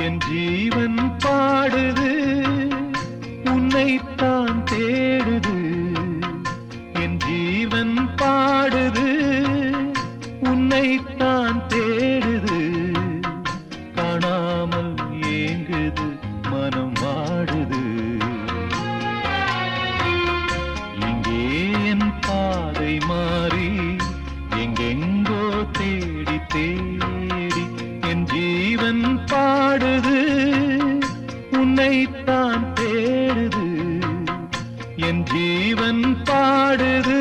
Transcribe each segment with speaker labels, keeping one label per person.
Speaker 1: என் ஜீவன் பாடுது. உன்னைத்தான் தே பாடுது உன்னைத்தான் தேடுது என் ஜீவன் பாடுது.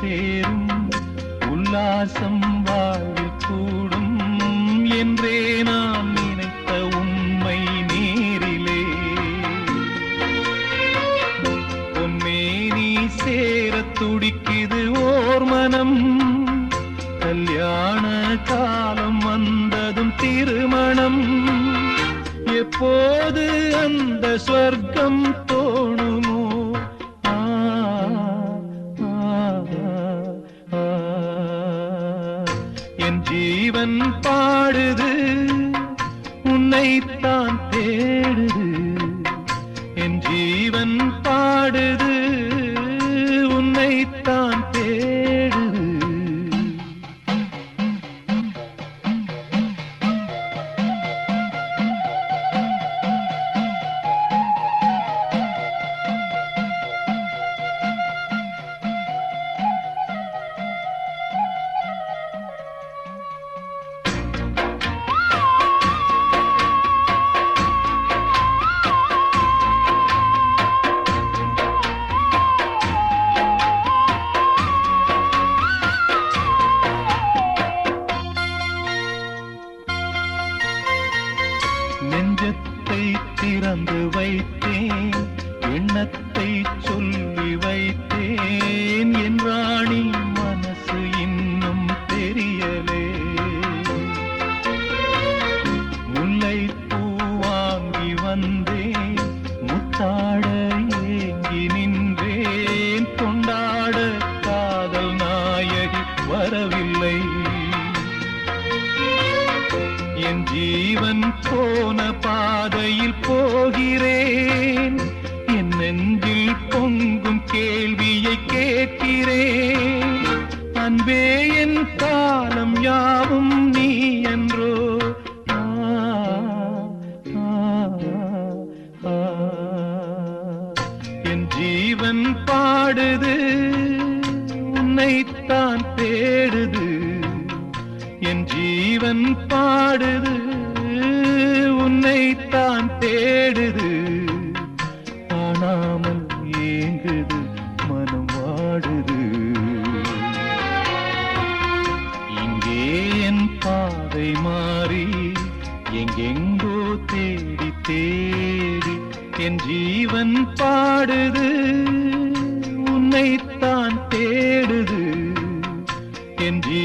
Speaker 1: சேரும். உல்லாசம் வாழ்வில் கூடும். என்றே நான் நினைத்த உண்மை நேரிலே. பொன்மேனி சேர துடிக்குது ஓர் மனம். கல்யாண காலம் வந்ததும் திருமணம். எப்போது அந்த ஸ்வர்க்கம் தோணும்? என் ஜீவன் பாடுது உன்னைத்தான் தேடுது. என் ஜீவன் பாடுது திறந்து வைத்தேன். எண்ணத்தை சொல்லி போகிறேன். என் நெஞ்சில் பொங்கும் கேள்வியை கேட்கிறேன். அன்பே என் காலம் யாவும் நீ என்றோ. ஆ, ஆ, என் ஜீவன் பாடுது உன்னைத்தான் தேடுது. என் ஜீவன் பாடுது உன்னைத்தான் தேடுது. காணாமல் ஏங்குது மனம் வாடுது. இங்கே என் பாதை மாறி எங்கெங்கோ தேடி தேடி என் ஜீவன் பாடுது. உன்னைத்தான் தேடுது. என் ஜீ